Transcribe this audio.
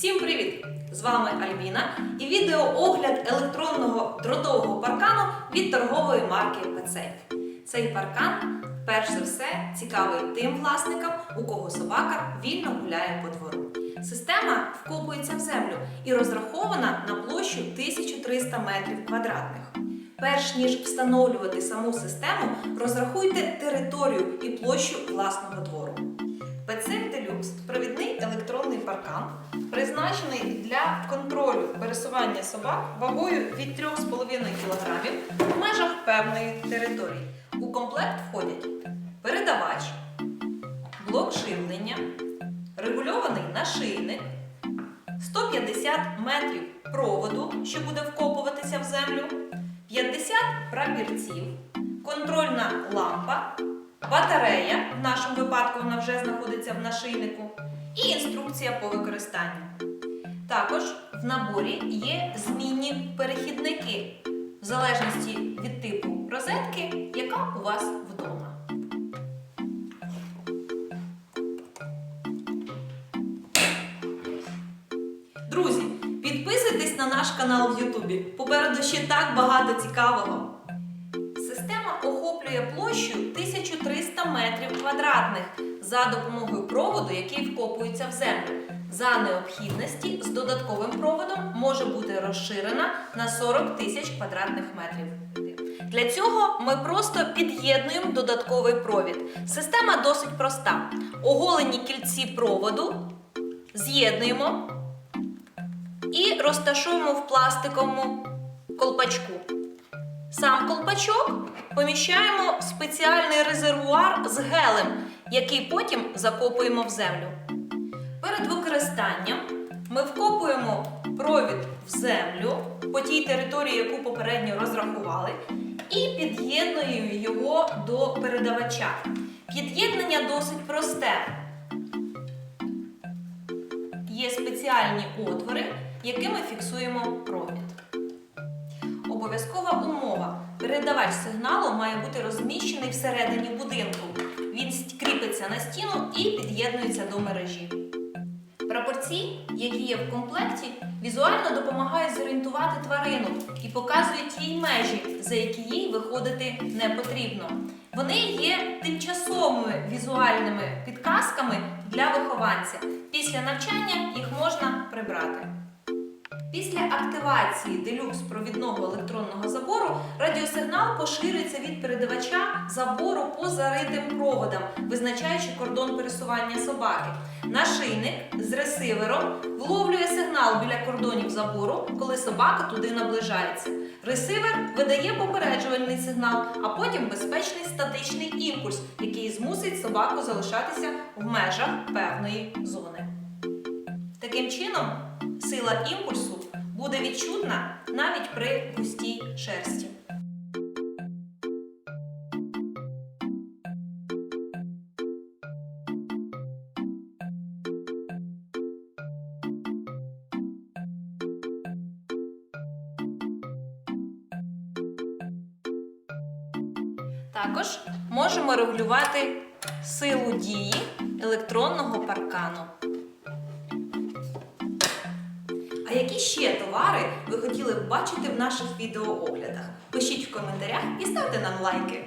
Всім привіт! З вами Альбіна і відеоогляд електронного дротового паркану від торгової марки Petssafe. Цей паркан, перш за все, цікавий тим власникам, у кого собака вільно гуляє по двору. Система вкопується в землю і розрахована на площу 1300 метрів квадратних. Перш ніж встановлювати саму систему, розрахуйте територію і площу власного двору. Petssafe Deluxe – провідний електронний паркан, призначений для контролю пересування собак вагою від 3,5 кг в межах певної території. У комплект входять передавач, блок живлення, регульований нашийник, 150 метрів проводу, що буде вкопуватися в землю, 50 прапірців, контрольна лампа, батарея, в нашому випадку вона вже знаходиться в нашийнику, і інструкція по використанню. Також в наборі є змінні перехідники в залежності від типу розетки, яка у вас вдома. Друзі, підписуйтесь на наш канал в Ютубі. Попереду ще так багато цікавого. Охоплює площу 1300 метрів квадратних за допомогою проводу, який вкопується в землю. За необхідності з додатковим проводом може бути розширена на 40 тисяч квадратних метрів. Для цього ми просто під'єднуємо додатковий провід. Система досить проста. Оголені кільці проводу з'єднуємо і розташуємо в пластиковому колпачку. Сам колпачок поміщаємо в спеціальний резервуар з гелем, який потім закопуємо в землю. Перед використанням ми вкопуємо провід в землю по тій території, яку попередньо розрахували, і під'єднуємо його до передавача. Під'єднання досить просте. Є спеціальні отвори, якими фіксуємо провід. Обов'язкова умова. Передавач сигналу має бути розміщений всередині будинку. Він кріпиться на стіну і під'єднується до мережі. Прапорці, які є в комплекті, візуально допомагають зорієнтувати тварину і показують їй межі, за які їй виходити не потрібно. Вони є тимчасовими візуальними підказками для вихованця. Після навчання їх можна прибрати. Після активації делюкс провідного електронного забору радіосигнал поширюється від передавача забору по заритим проводам, визначаючи кордон пересування собаки. Нашийник з ресивером вловлює сигнал біля кордонів забору, коли собака туди наближається. Ресивер видає попереджувальний сигнал, а потім безпечний статичний імпульс, який змусить собаку залишатися в межах певної зони. Таким чином, сила імпульсу буде відчутна навіть при густій шерсті. Також можемо регулювати силу дії електронного паркану. А які ще товари ви хотіли б бачити в наших відеооглядах? Пишіть в коментарях і ставте нам лайки.